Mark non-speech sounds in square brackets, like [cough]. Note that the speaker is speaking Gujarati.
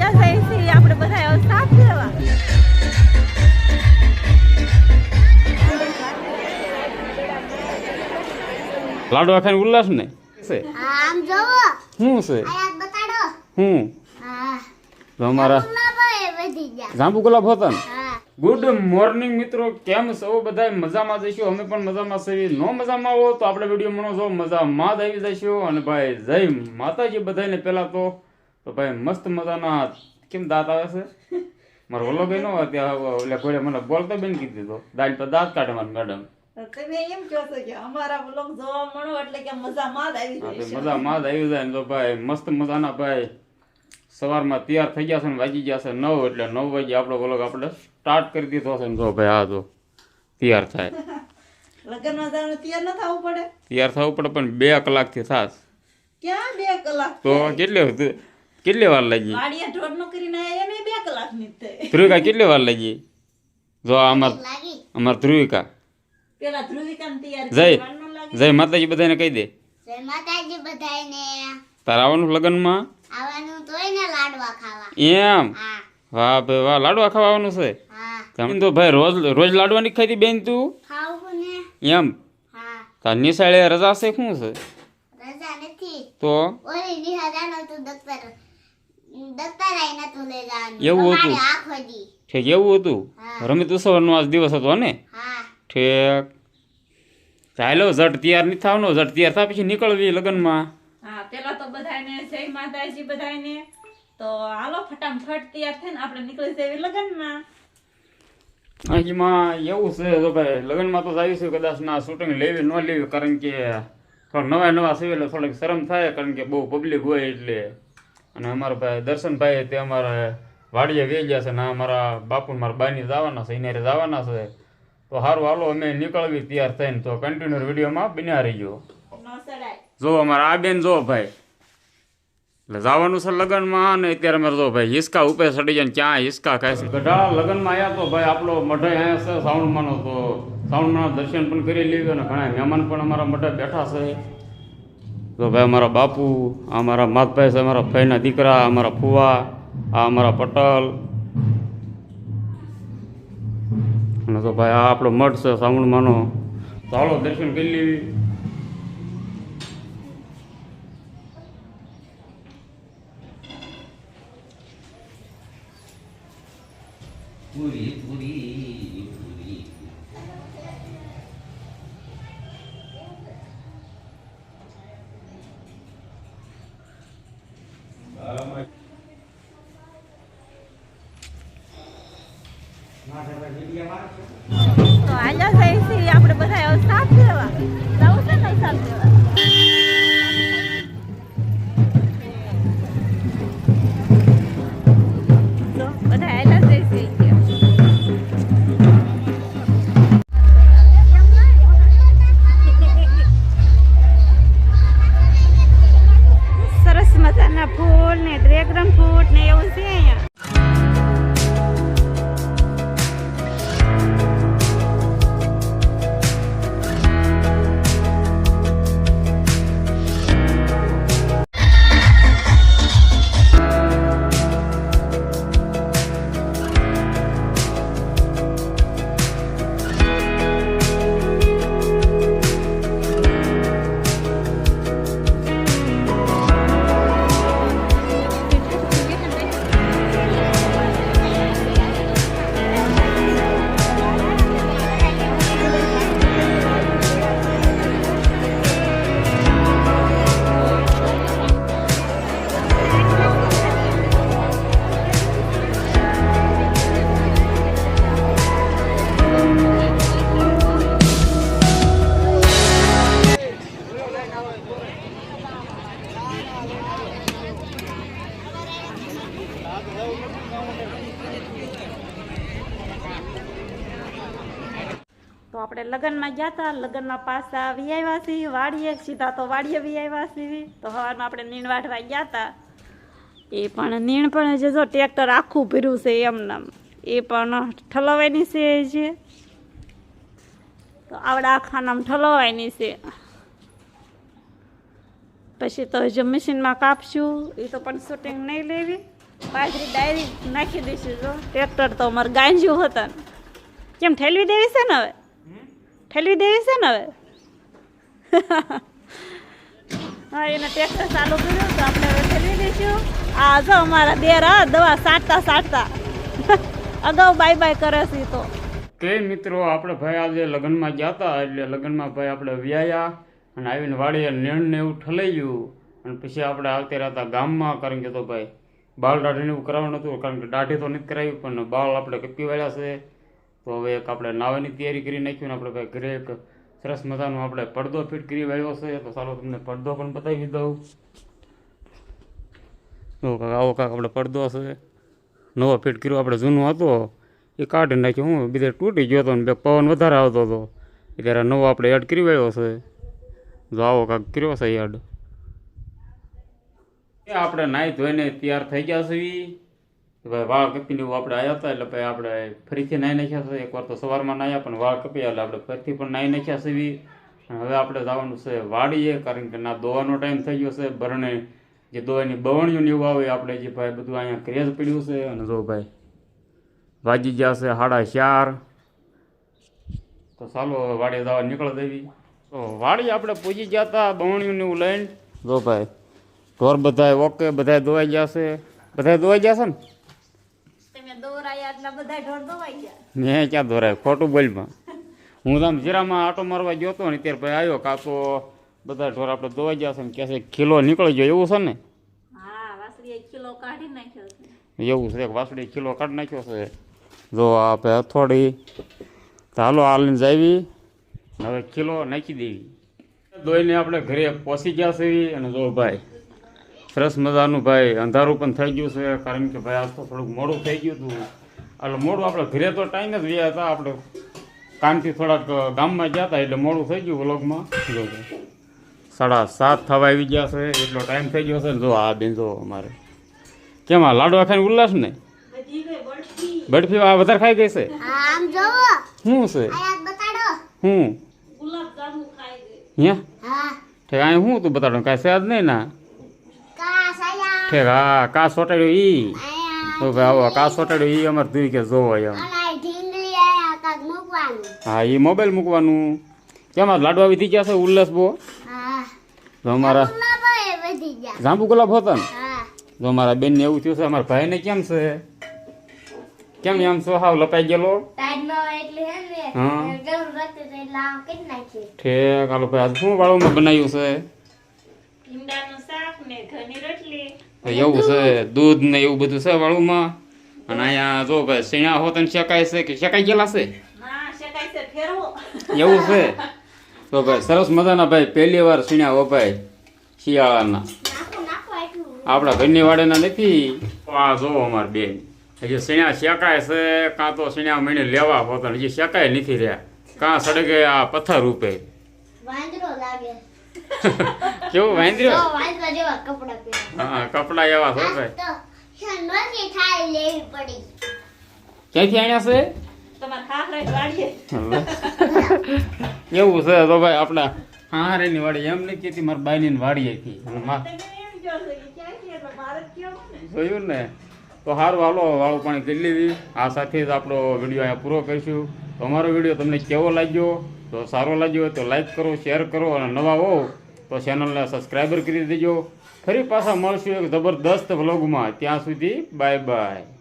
હાલો જઈશી આપણે બધા સાફ કરવા લાડવા ખાઈને ઉલ્લાસ ને? છે. આમ જોવો. શું છે? આયા બતાડો. હું હા. તો અમારા ગુલાબોય વધી ગયા. જાંબુ ગુલાબ હતા ને? ગુડ મોર્નિંગ મિત્રો. કેમ છો? બધા મજામાં જઈશું અમે પણ મજામાં છીએ. નો મજામાં આવો તો આપણે વીડિયો મનો છો મજામાં જ આવી જઈશું અને ભાઈ જય માતાજી બધાને પહેલા તો તો ભાઈ મસ્ત મજાના કેમ દાંત આવે છે? મારો ઓલો કઈ ન હોય ત્યાં એટલે કોઈ મને બોલતો બેન કીધી તો. દાંત પર દાંત કાઢે મારી મેડમ તમે એમ કહો છો કે અમારા બ્લોગ જોવા મળો એટલે કે મજામાં જ આવી હા મજામાં જ આવી જાય ને તો ભાઈ મસ્ત મજાના ભાઈ સવારમાં તૈયાર થઈ ગયા છે ને વાગી ગયા છે નવ એટલે નવ વાગે આપણો વ્લોગ આપણે સ્ટાર્ટ કરી દીધો છે ને તો ભાઈ આ તો તૈયાર થાય. [laughs] લગ્નમાં જવાનું તૈયાર ન થવું પડે? તૈયાર થવું પડે પણ બે કલાકથી થાશ. ક્યાં બે કલાક તો કેટલી કેટલી વાર લાગી? વાડિયા ઢોર કરીને આયા એને બે કલાક થઈ ધ્રુવિકા કેટલી વાર લાગી? જો આ અમાર અમાર ધ્રુવિકા પેલા ધ્રુવિકાને તૈયાર જય. ન જય માતાજી બધાને કહી દે. જય માતાજી તારે આવવાનું લગ્નમાં? આવવાનું તોય ને લાડવા ખાવા. એમ? હા. વાહ ભાઈ વાહ લાડવા ખાવા આવવાનું છે? હા. તમે તો ભાઈ રોજ રોજ લાડવા નહીં ખાતી બેન તું? ખાવું ને. એમ? હા. તાર નિશાળે રજા છે શું છે? રજા નથી. તો? ઓલી નિહાળાનો તું દફતર એવું હતું? તમારે આખો દી ઠીક એવું હતું. રમિત ઉત્સવનો આજ દિવસ હતો ને? હા. ઠીક. ચાલો ઝટ તૈયાર નહીં થવાનો. ઝટ તૈયાર થાય પછી નીકળવી લગ્નમાં. હા પેલા તો બધાને જય માતાજી બધાને તો હાલો ફટાફટ તૈયાર થઈને આપણે નીકળી જઈએ લગ્નમાં. અહીંમાં એવું છે તો ભાઈ લગ્નમાં તો આવી છે કદાચ ના શૂટિંગ લેવી ન લેવી કારણ કે થોડા નવા નવા એટલે થોડીક શરમ થાય કારણ કે બહુ પબ્લિક હોય એટલે. અને અમારા ભાઈ દર્શનભાઈ તે અમારા વાડીએ વે ગયા છે ને અમારા બાપુ મારા બાની જવાના છે એને જવાના છે. તો સારું હાલો અમે નીકળવી તૈયાર થઈને તો કન્ટિન્યુ વિડીયોમાં બન્યા રહીજો. ન જો અમારા આ બેન જો ભાઈ એટલે જવાનું છે લગ્નમાં અને અત્યારે અમારે જો ભાઈ હિસકા ઉપર ચડી જાય ને ક્યાં હિસકા ખાય છે. ગઢા લગ્નમાં આવ્યા તો ભાઈ આપણો મઢાઈ અહીંયા છે સાવણમાંનો તો સાવણમાં દર્શન પણ કરી લીધું અને ઘણા મહેમાન પણ અમારા મઢે બેઠા છે. તો ભાઈ અમારા બાપુ, આ અમારા માતભાઈ છે, અમારા ભાઈના દીકરા અમારા ફુવા, આ અમારા પટલ. અને તો ભાઈ આ આપણો મઠ છે સાવણમાંનો હાલો, દર્શન કરી લેવી. આપણે લગ્નમાં ગયા હતા લગ્નમાં પાછા વીઆઈવા છીએ, વાડીએ સીધા તો વાડીએ વીઆઈવા છીએ. તો સવારમાં આપણે નીણ વાઢવા ગયા હતા એ પણ નીણ પણ જે જો ટ્રેક્ટર આખું ભર્યું છે એમનામ. એ પણ ઠલવાઈની છે જે. તો આવડા આખાનામ ઠલવાઈની છે. પછી તો જો મશીનમાં કાપશું. એ તો પણ શૂટિંગ નહીં લેવી. બાજરી ડાયરી નાખી દઈશું જો. ટ્રેક્ટર તો અમારે ગાંજ્યું હતા. કેમ ઠેલવી દેવી છે ને હવે? ઠેલવી દેવી છે ને હવે? હા, એને ટ્રેક્ટર ચાલુ કર્યું તો આપણે હવે ઠેલવી દઈશું. આ જો અમારા દેર હા દવા સાટતા સાટતા. અગાઉ બાય બાય કરે છે તો. કે મિત્રો, આપણે ભાઈ આજે લગ્નમાં ગયા હતા એટલે લગ્નમાં ભાઈ આપણે વ્યાયા અને આવીને વાડીએ નેણ ને એવું ઠલાઈ ગયું અને પછી આપણે આવતી રહેતા ગામમાં, કારણ કે તો ભાઈ બાળ દાઢીને એવું કરાવવાનું હતું, કારણ કે દાઢી તો નથી કરાવી, પણ બાળ આપણે કપી વાળ્યા છે. તો હવે એક આપણે નાવાની તૈયારી કરી નાખ્યું ને આપણે ભાઈ ઘરે એક સરસ મજાનો આપણે પડદો ફિટ કરી વાળ્યો છે, તો ચાલો તમને પડદો પણ બતાવી દઉં. જો કાંક આવો કાંક આપણે પડદો છે. નવો ફિટ કર્યો, આપણે જૂનો હતો, એ કાઢી નાખ્યો હું, બીજે તૂટી ગયો હતો ને બે પવન વધારે આવતો હતો. ત્યારે નવો આપણે એડ કરી વાળ્યો છે. જો આવો કાંક કર્યો છે એડ આપણે નાહી ધોઈને તૈયાર થઈ ગયા છીએ. ભાઈ વાળ કપીને એવું આપણે આવ્યા હતા, એટલે ભાઈ આપણે ફરીથી નાહી નાખ્યા છે. એકવાર તો સવારમાં નાહ્યા પણ વાળ કપ્યા, એટલે આપણે ફરીથી પણ નાહી નાખ્યા સીવી હવે આપણે જવાનું છે વાડીએ, કારણ કે ના દોવાનો ટાઈમ થઈ ગયો છે. ભરણે જે દોવાની બવણીઓ ને એવું આવે, આપણે જે ભાઈ બધું અહીંયા ક્રેઝ પડ્યું છે. અને જો ભાઈ વાજી ગયા છે સાડા ચાર. તો ચાલો હવે વાડીએ જવા નીકળ દેવી તો વાડી આપણે પૂજી ગયા હતા બવણીયું ને એવું લઈને. જો ભાઈ ઢોર બધાય ઓકે, બધાય દોવાઈ ગયા છે. બધાય દોવાઈ ગયા છે ને તમે દોરાયા એટલા બધા ઢોર દોવાઈ ગયા મેં ક્યાં દોરાય ખોટું બોલમાં હું તો જીરામાં આટો મારવા ગયો હતો ને ત્યારે ભાઈ આવ્યો કાં તો બધા ઢોર આપણે દોવાઈ ગયા છે ને કહેશે ખીલો નીકળી ગયો. એવું છે ને? એવું છે. એક વાસળી કિલો કાઢી નાખ્યો છે. જો આપણે અથોડી તો હાલો હાલીને જાવી હવે કિલો નાખી દેવી. દોઈને આપણે ઘરે પહોંચી ગયા છે અને જો ભાઈ સરસ મજાનું ભાઈ અંધારું પણ થઈ ગયું છે કારણ કે ભાઈ આજ તો થોડુંક મોડું થઈ ગયું હતું. એટલે મોડું આપણે ઘરે તો ટાઈમ જ ગયા હતા આપણે કામથી થોડાક ગામમાં ગયા હતા એટલે મોડું થઈ ગયું વ્લોગમાં. જો સાડા સાત થવા આવી ગયા છે એટલો ટાઈમ થઈ ગયો છે. ને જો આ બેન જો અમારે. કેમ આ લાડવા ખાઈને ઉલ્લાસ ને? બરફી? આ વધારે ખાઈ ગઈ છે? શું છે? આયા બતાડો. હું? ગુલાબ જાંબુ ખાઈ ગઈ. હે? હા. ઠેક અહીં હું તું બતાડો? કાંઈ છે જ નહીં ના? ઠેક હા કા સોટાડ્યો ઈ? તો ભાઈ આવો કા સોટાડ્યો ઈ અમારે ધુઈ કે જોવો એમ. અને આ ઢીંગલી આયા કાક મૂકવાનું. હા એ મોબાઈલ મૂકવાનું. કેમ આ લાડવા વિધી ગયા છે ઉલ્લાસ બહુ? હા. તો અમારા જાંબુ ગુલાબ હતા ને? હા. તો અમારા બેનને એવું થયું છે અમારા ભાઈને કેમ છે? કેમ એમ છો હાવ લપાઈ ગયેલો? નો ઠેક હાલો ભાઈ આજ શું વાળુમાં બનાવ્યું છે? શાક ને રોટલી. એવું છે દૂધ ને એવું બધું છે વાળુમાં? અને અહીંયા જો કે સીણા હોત ને શેકાય છે કે શેકાઈ ગયેલા છે? ના શકાય છે ફેરવો. એવું છે? તો ભાઈ સરસ મજાના ભાઈ પહેલી વાર શીણા હો ભાઈ શિયાળાના. નાખો નાખો આપણા ઘરની વાડેના નથી. આ જો અમાર બેન. હજી શીણા શેકાય છે કાં તો શીણા મહિને લેવા હોતા હજી શેકાય નથી રહ્યા. કાં સડગે આ પથ્થર રૂપે વાંદરો કેવું વાંદર્યો તો વાંદરા જેવા કપડા પહેરે હા કપડા એવા છો ભાઈ. તો નથી થાય લેવી પડી. ક્યાંથી આણ્યા છે? તમારે એવું છે તો ભાઈ આપણા હારેની વાડી એમ નહીં કહેતી મારા બાયની વાડી હતી ને. જોયું ને? તો સારું હાલો વાળું પાણી કરી લીધી. આ સાથે જ આપણો વીડિયો અહીંયા પૂરો કરીશું. તો અમારો વીડિયો તમને કેવો લાગ્યો? તો સારો લાગ્યો હોય તો લાઈક કરો શેર કરો અને નવા હો તો ચેનલને સબસ્ક્રાઈબર કરી દેજો. ફરી પાછા મળશું એક જબરદસ્ત વ્લોગમાં ત્યાં સુધી બાય બાય